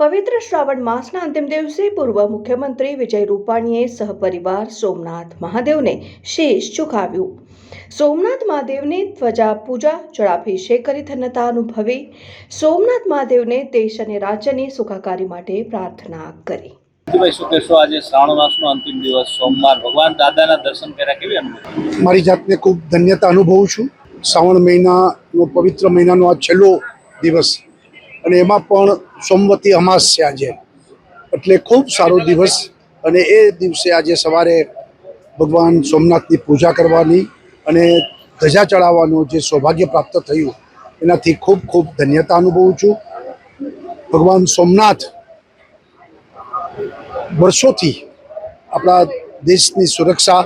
પવિત્ર શ્રાવણ માસના અંતિમ દિવસે પૂર્વ મુખ્યમંત્રી વિજય રૂપાણીએ સહપરિવાર સોમનાથ મહાદેવને શેષ ચુકાવ્યું સોમનાથ મહાદેવને ધ્વજા પૂજા જળાભિષેક કરી ધન્યતા અનુભવી. સોમનાથ મહાદેવને દેશ અને રાજ્યની સુખાકારી માટે પ્રાર્થના કરી. ભાઈ શું કહેશો આજે શ્રાવણ માસનો અંતિમ દિવસ? સોમવાર ભગવાન દાદાના દર્શન કર્યા કેવી અનુભૂતિ? મારી જાતને ખૂબ ધન્યતા અનુભવું છું. શ્રાવણ મહિનાનો પવિત્ર મહિનાનો આ છેલ્લો દિવસ. અને એમાં પણ સોમવતી અમાસ છે આજે. એટલે ખૂબ સારો દિવસ અને એ દિવસે આજે સવારે ભગવાન સોમનાથની પૂજા કરવાની અને ધજા ચડાવવાનું જે સૌભાગ્ય પ્રાપ્ત થયું, એનાથી ખૂબ ખૂબ ધન્યતા અનુભવું છું. ભગવાન સોમનાથ વર્ષોથી આપણા દેશની સુરક્ષા,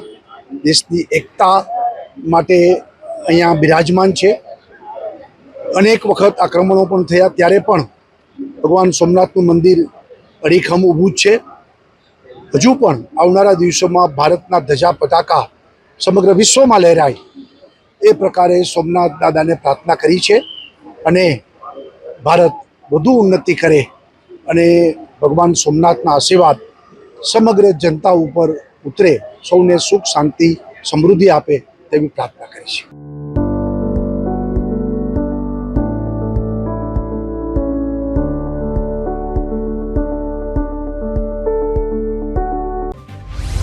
દેશની એકતા માટે અહીંયા બિરાજમાન છે. અનેક વખત આક્રમણો પણ થયા, ત્યારે પણ ભગવાન સોમનાથનું મંદિર અડીખમ ઊભું જ છે. હજુ પણ આવનારા દિવસોમાં ભારતના ધજા પતાકા સમગ્ર વિશ્વમાં લહેરાય એ પ્રકારે સોમનાથ દાદાને પ્રાર્થના કરી છે અને ભારત વધુ ઉન્નતિ કરે અને ભગવાન સોમનાથના આશીર્વાદ સમગ્ર જનતા ઉપર ઉતરે, સૌને સુખ, શાંતિ, સમૃદ્ધિ આપે તેવી પ્રાર્થના કરી છે.